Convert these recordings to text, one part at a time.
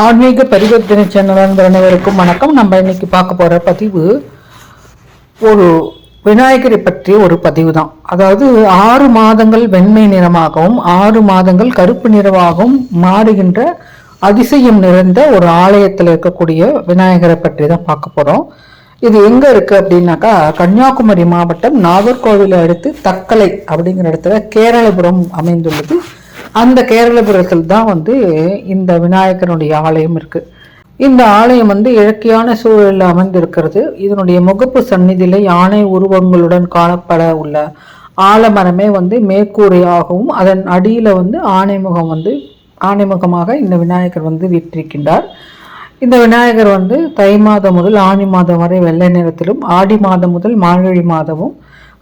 ஆன்மீக பரிவர்த்தனை சேனல் அனைவருக்கும் வணக்கம். நம்ம இன்னைக்கு பார்க்க போகிற பதிவு ஒரு விநாயகரை பற்றிய ஒரு பதிவு தான் அதாவது ஆறு மாதங்கள் வெண்மை நிறமாகவும் ஆறு மாதங்கள் கருப்பு நிறமாகவும் மாறுகின்ற அதிசயம் நிறைந்த ஒரு ஆலயத்தில் இருக்கக்கூடிய விநாயகரை பற்றி தான் பார்க்க போகிறோம் இது எங்கே இருக்குது அப்படின்னாக்கா கன்னியாகுமரி மாவட்டம் நாகர்கோவிலை அடுத்து தக்கலை அப்படிங்கிற இடத்துல கேரளபுரம் அமைந்துள்ளது. அந்த கேரளபுரத்தில் தான் வந்து இந்த விநாயகருடைய ஆலயம் இருக்கு. இந்த ஆலயம் வந்து இயற்கையான சூழலில் அமைந்திருக்கிறது. இதனுடைய முகப்பு சந்நிதியில் யானை உருவங்களுடன் காணப்பட உள்ள ஆலமரமே வந்து மேற்கூரையாகவும் அதன் அடியில் வந்து ஆனைமுகம் வந்து ஆணைமுகமாக இந்த விநாயகர் வந்து வீற்றிருக்கின்றார். இந்த விநாயகர் வந்து தை மாதம் முதல் ஆனி மாதம் வரை வெள்ளை நிறத்திலும் ஆடி மாதம் முதல் மார்கழி மாதமும்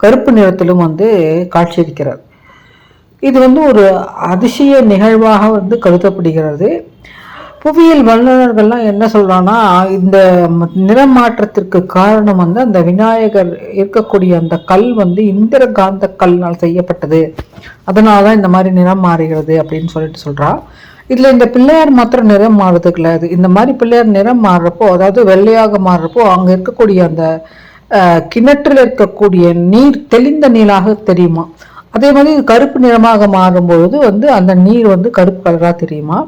கருப்பு நிறத்திலும் வந்து காட்சியளிக்கிறார். இது வந்து ஒரு அதிசய நிகழ்வாக வந்து கருதப்படுகிறது. புவியியல் வல்லுநர்கள்லாம் என்ன சொல்கிறாங்கன்னா இந்த நிறம் நிறமாற்றத்திற்கு காரணம் வந்து அந்த விநாயகர் இருக்கக்கூடிய அந்த கல் வந்து இந்திர காந்த கல்னால் செய்யப்பட்டது. அதனால தான் இந்த மாதிரி நிறம் மாறுகிறது அப்படின்னு சொல்லிட்டு சொல்கிறா இதில் இந்த பிள்ளையார் மாத்திரம் நிறம் மாறுறது கிடையாது இந்த மாதிரி பிள்ளையார் நிறம் மாறுறப்போ அதாவது வெள்ளையாக மாறுறப்போ அங்கே இருக்கக்கூடிய அந்த கிணற்றில் இருக்கக்கூடிய நீர் தெளிந்த நீராக தெரியுமா? அதே மாதிரி இது கருப்பு நிறமாக மாறும்பொழுது வந்து அந்த நீர் வந்து கருப்பு கலராக தெரியுமா?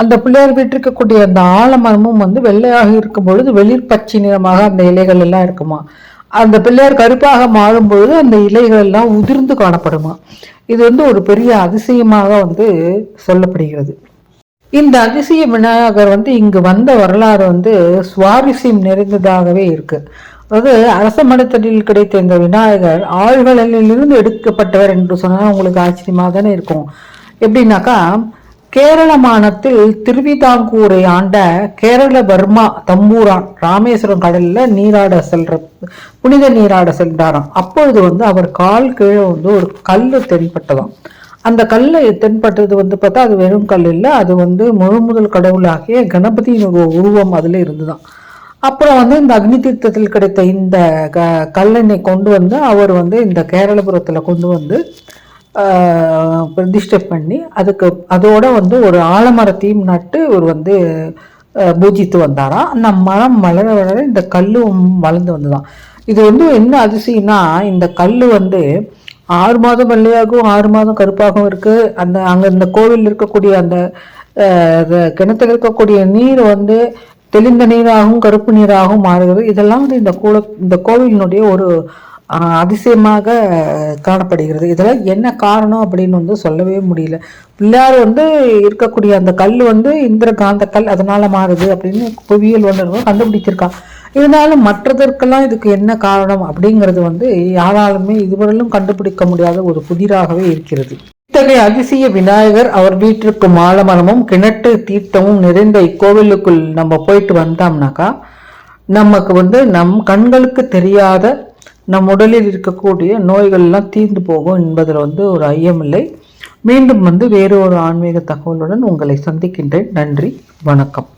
அந்த பிள்ளையார் வீட்டிருக்கக்கூடிய அந்த ஆலமரமும் வந்து வெள்ளையாக இருக்கும் பொழுது வெளிர் பச்சை நிறமாக அந்த இலைகள் எல்லாம் இருக்குமா? அந்த பிள்ளையார் கருப்பாக மாறும் பொழுது அந்த இலைகள் எல்லாம் உதிர்ந்து காணப்படுமா? இது வந்து ஒரு பெரிய அதிசயமாக வந்து சொல்லப்படுகிறது. இந்த அதிசய விநாயகர் வந்து இங்கு வந்த வரலாறு வந்து சுவாரஸ்யம் நிறைந்ததாகவே இருக்கு. அதாவது அரச மடத்தடியில் கிடைத்த இந்த விநாயகர் ஆழ்கடலிலிருந்து எடுக்கப்பட்டவர் என்று சொன்னால் உங்களுக்கு ஆச்சரியமாக தானே இருக்கும். எப்படின்னாக்கா கேரள மாநிலத்தில் திருவிதாங்கூரை ஆண்ட கேரள பர்மா தம்பூரான் ராமேஸ்வரம் கடல்ல நீராட செல்ற புனித நீராட சென்றாராம். அப்பொழுது வந்து அவர் கால் கீழே வந்து ஒரு கல்லு தென்பட்டதாம். அந்த கல்லை தென்பட்டது வந்து பார்த்தா அது வெறும் கல் இல்லை அது வந்து முழு முதல் கடவுளாகிய கணபதியின் உருவம் அதில் இருந்துதான் அப்புறம் வந்து இந்த அக்னி தீர்த்தத்தில் கிடைத்த இந்த க கல்லெண்ணை கொண்டு வந்து அவர் வந்து இந்த கேரளபுரத்தில் கொண்டு வந்து பிரதிஷ்டை பண்ணி அதுக்கு அதோட வந்து ஒரு ஆலமரத்தையும் நட்டு இவர் வந்து பூஜித்து வந்தாராம் அந்த மரம் வளர வளர இந்த கல்லும் வளர்ந்து வந்துதான் இது வந்து என்ன அதிசயம்னா இந்த கல் வந்து ஆறு மாதம் வெள்ளையாகவும் ஆறு மாதம் கருப்பாகவும் இருக்குது அந்த அங்கே இந்த கோவில் இருக்கக்கூடிய அந்த கிணத்துல இருக்கக்கூடிய நீர் வந்து தெளிந்த நீராகவும் கருப்பு நீராகவும் மாறுகிறது. இதெல்லாம் வந்து இந்த கோல இந்த கோவிலினுடைய ஒரு அதிசயமாக காணப்படுகிறது. இதெல்லாம் என்ன காரணம் அப்படின்னு வந்து சொல்லவே முடியல. பிள்ளையார் வந்து இருக்கக்கூடிய அந்த கல் வந்து இந்திரகாந்த கல் அதனால மாறுது அப்படின்னு புவியியல் ஒன்று கண்டுபிடிச்சிருக்கான் இருந்தாலும் மற்றதற்கெல்லாம் இதுக்கு என்ன காரணம் அப்படிங்கிறது வந்து யாராலுமே இதுவரையிலும் கண்டுபிடிக்க முடியாத ஒரு புதிராகவே இருக்கிறது. இத்தகைய அதிசய விநாயகர் அவர் வீட்டிற்கு மாலமரமும் கிணற்று தீர்த்தமும் நிறைந்த இக்கோவிலுக்குள் நம்ம போயிட்டு வந்தோம்னாக்கா நமக்கு வந்து நம் கண்களுக்கு தெரியாத நம் உடலில் இருக்கக்கூடிய நோய்கள்லாம் தீர்ந்து போகும் என்பதில் வந்து ஒரு ஐயமில்லை. மீண்டும் வந்து வேறு ஒரு ஆன்மீக தகவலுடன் உங்களை சந்திக்கின்றேன். நன்றி வணக்கம்.